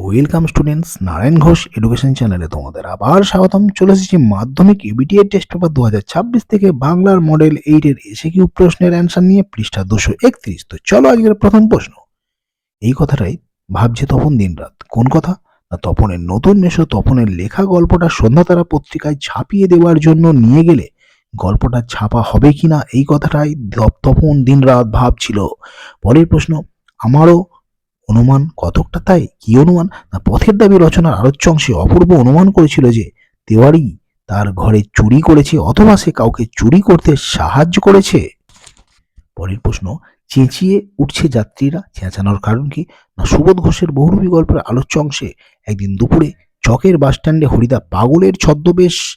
Welcome students Narayan Ghosh education চ্যানেলে তোমাদের আবার স্বাগতম। চলে এসেছি মাধ্যমিক ইবিটিএ টেস্ট পেপার দু হাজার ছাব্বিশ থেকে বাংলার মডেল এইটের এসে কিউ প্রশ্নের অ্যান্সার নিয়ে পৃষ্ঠা দুশো একত্রিশ। তো চলো আজকের প্রথম প্রশ্ন। এই কথাটাই ভাবছে তপন দিনরাত। কোন কথা? না, তপনের নতুন মেশো তপনের লেখা গল্পটা সন্ধ্যাতারা পত্রিকায় ছাপিয়ে দেওয়ার জন্য নিয়ে গেলে গল্পটা ছাপা হবে কিনা, এই কথাটাই তপ- তপন দিনরাত ভাবছিল। পরের প্রশ্ন, আমারও অনুমান? কতকটা তাই? কি অনুমান? না, পথের দাবি রচনার আলোচ্য অংশে অপূর্ব অনুমান করেছিল যে, তেওয়ারি তার ঘরে চুরি করেছে অথবা সে কাউকে চুরি করতে সাহায্য করেছে? পরের প্রশ্ন, চেঁচিয়ে উঠছে যাত্রীরা। চেঁচানোর কারণ কি? না, সুবোধ ঘোষের বহুরূপী গল্পের আলোচ্য অংশে একদিন দুপুরে চকের বাসস্ট্যান্ডে হরিদা পাগলের ছদ্মবেশ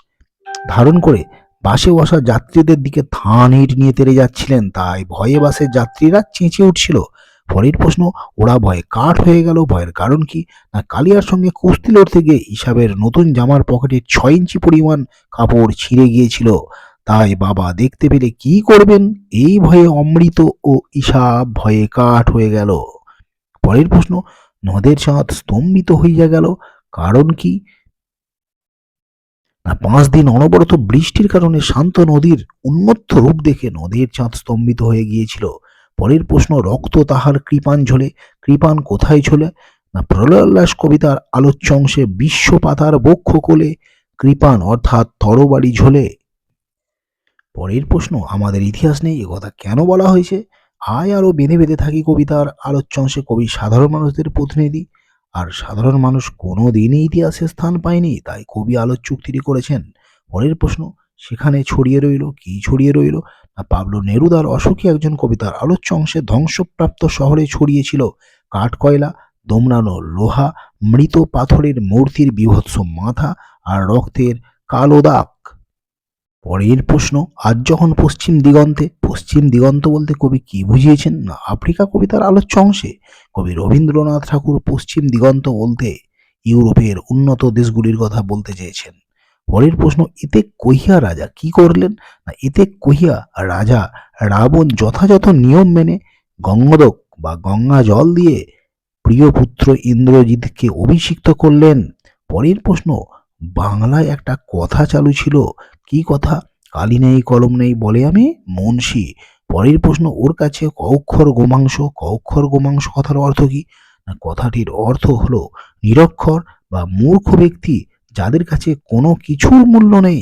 ধারণ করে বাসে বসা যাত্রীদের দিকে থান ইট নিয়ে তেড়ে যাচ্ছিলেন। তাই ভয়ে বাসের যাত্রীরা চেঁচিয়ে উঠছিল। পরের প্রশ্ন, ওরা ভয়ে কাঠ হয়ে গেল। ভয়ের কারণ কি? না কালিয়ার সঙ্গে কুস্তি লড়তে গিয়ে ইসাবের নতুন জামার পকেটে ছয় ইঞ্চি পরিমাণ কাপড় ছিঁড়ে গিয়েছিল। তাই বাবা দেখতে পেলে কি করবেন? এই ভয়ে অমৃত ও ইসাব ভয়ে কাঠ হয়ে গেল। পরের প্রশ্ন, নদের চাঁদ স্তম্ভিত হইয়া গেল। কারণ কি? না পাঁচ দিন অনবরত বৃষ্টির কারণে শান্ত নদীর উন্মত্ত রূপ দেখে নদীর চাঁদ স্তম্ভিত হয়ে গিয়েছিল। পরের প্রশ্ন, রক্ত তাহার কৃপান ঝোলে কৃপান কোথায় ঝোলে? না প্রলয়োল্লাস কবিতার আলোচ্য অংশে বিশ্ব পাতার বক্ষ কোলে কৃপান অর্থাৎ তরবারি ঝোলে? পরের প্রশ্ন, আমাদের ইতিহাস নেই কথা কেন বলা হয়েছে? আয় আরও বেঁধে বেঁধে থাকি কবিতার আলোচ্য অংশে কবি সাধারণ মানুষদের প্রতিনিধি। আর সাধারণ মানুষ কোনো দিনই ইতিহাসে স্থান পায়নি, তাই কবি আলোচ্য উক্তিটি করেছেন। পরের প্রশ্ন সেখানে ছড়িয়ে রইল, কি ছড়িয়ে রইল? না, পাবলো নেরুদার অসুখী একজন কবিতার আলোচ্য অংশে ধ্বংসপ্রাপ্ত শহরে ছড়িয়েছিল কাঠকয়লা দমড়ানো লোহা, মৃত পাথরের মূর্তির বিভৎস মাথা আর রক্তের কালো দাগ। পরের প্রশ্ন, আজ যখন পশ্চিম দিগন্তে, পশ্চিম দিগন্ত বলতে কবি কি বুঝিয়েছেন? না, আফ্রিকা কবিতার আলোচ্য অংশে কবি রবীন্দ্রনাথ ঠাকুর পশ্চিম দিগন্ত বলতে ইউরোপের উন্নত দেশগুলির কথা বলতে চেয়েছেন। পরের প্রশ্ন, এতে কহিয়া রাজা কি করলেন? না, এতে কহিয়া রাজা রাবণ যথাযথ নিয়ম মেনে গঙ্গোদক বা গঙ্গা জল দিয়ে প্রিয় পুত্র ইন্দ্রজিৎকে অভিষিক্ত করলেন। পরের প্রশ্ন, বাংলায় একটা কথা চালু ছিল। কি কথা? কালি নেই, কলম নেই বলে আমি মুন্সি। পরের প্রশ্ন, ওর কাছে ক অক্ষর গোমাংস, কক্ষর গোমাংস কথার অর্থ কি? না, কথাটির অর্থ হলো নিরক্ষর বা মূর্খ ব্যক্তি যাদের কাছে কোনো কিছুর মূল্য নেই।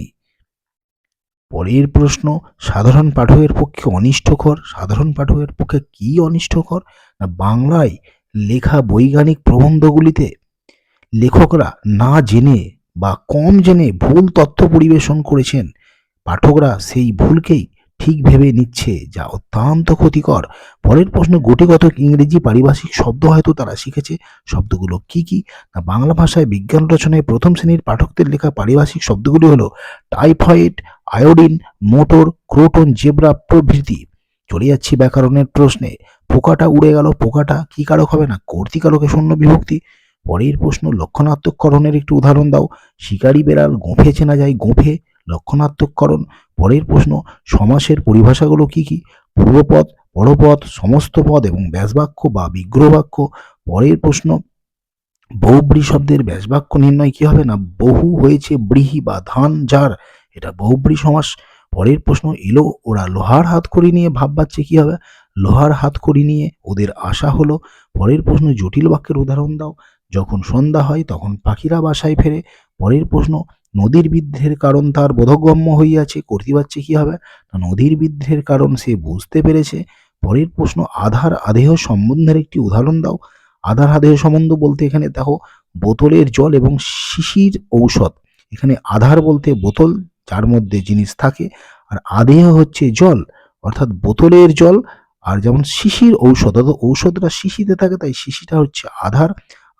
পরের প্রশ্ন, সাধারণ পাঠকের পক্ষে অনিষ্টকর? সাধারণ পাঠকের পক্ষে কি অনিষ্টকর? না বাংলায় লেখা বৈজ্ঞানিক প্রবন্ধগুলিতে লেখকরা না জেনে বা কম জেনে ভুল তথ্য পরিবেশন করেছেন? পাঠকরা সেই ভুলকেই ঠিক ভেবে নিচ্ছে যা অত্যন্ত ক্ষতিকর। পরের প্রশ্ন, গোটিগত ইংরেজি পারিভাষিক শব্দ হয়তো তারা শিখেছে। শব্দগুলো কি কি? না, বাংলা ভাষায় বিজ্ঞান রচনায় প্রথম শ্রেণির পাঠকদের লেখা পারিভাষিক শব্দগুলি হলো typhoid, iodine, motor, croton, zebra প্রভৃতি। চলে যাচ্ছি ব্যাকরণের প্রশ্নে। পোকাটা উড়ে গেল, পোকাটা কি কারক হবে না? কর্তিকারকে শূন্য বিভক্তি। পরের প্রশ্ন লক্ষণাত্মকরণের একটি উদাহরণ দাও। শিকারি বেড়াল গোঁফে চেনা যায়, গোঁফে লক্ষণাত্মকরণ পরের প্রশ্ন, সমাসের পরিভাষাগুলো কি কি? পূর্বপদ, পরপদ সমস্ত পদ এবং ব্যাসবাক্য বা বিগ্রহবাক্য। পরের প্রশ্ন, বহুব্রী শব্দের ব্যাসবাক্য নির্ণয় কি হবে না? বহু হয়েছে ব্রীহি বা ধান, যার। এটা বহুব্রী সমাস। পরের প্রশ্ন, এলো, ওরা লোহার হাত করি নিয়ে ভাব পাচ্ছে কি হবে? লোহার হাত করি নিয়ে ওদের আশা হলো। পরের প্রশ্ন, জটিল বাক্যের উদাহরণ দাও। যখন সন্ধ্যা হয়, তখন পাখিরা বাসায় ফেরে। পরের প্রশ্ন নদীর বিদ্রোহের কারণ তার বোধগম্য হইয়াছে করতে পারছে কি হবে? না, নদীর বিদ্রোহের কারণ সে বুঝতে পেরেছে। পরের প্রশ্ন, আধার আদেহ সম্বন্ধের একটি উদাহরণ দাও। আধার আদেহ সম্বন্ধ বলতে এখানে দেখো, বোতলের জল এবং শিশির ঔষধ। এখানে আধার বলতে বোতল, যার মধ্যে জিনিস থাকে, আর আদেহ হচ্ছে জল। অর্থাৎ বোতলের জল আর যেমন শিশির ঔষধ, অর্থাৎ ঔষধটা শিশিতে থাকে, তাই শিশিটা হচ্ছে আধার।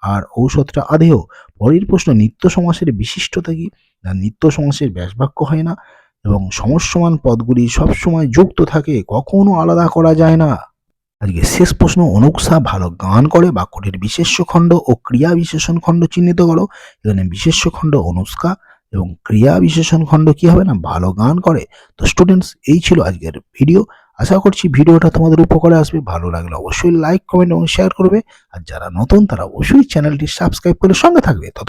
আর ঔষধটা আদেহ পরের প্রশ্ন, নিত্য সমাসের বিশিষ্টতা কি? না, নিত্য সমাসের ব্যাসবাক্য হয় না? এবং সমস্যমান পদগুলি সবসময় যুক্ত থাকে, কখনো আলাদা করা যায় না? আজকে শেষ প্রশ্ন, অনুক্সা ভালো গান করে, বাক্যটির বিশেষ্য খণ্ড ও ক্রিয়া বিশেষণ খণ্ড চিহ্নিত করো। এখানে বিশেষ্য খণ্ড অনুষ্কা এবং ক্রিয়া বিশেষণ খণ্ড কি হবে না? ভালো গান করে। তো স্টুডেন্টস এই ছিল আজকের ভিডিও আশা করছি ভিডিওটা তোমাদের উপকারে আসবে, ভালো লাগলে অবশ্যই লাইক কমেন্ট এবং শেয়ার করবে। আর যারা নতুন, তারা অবশ্যই চ্যানেলটি সাবস্ক্রাইব করে সঙ্গে থাকবে। তত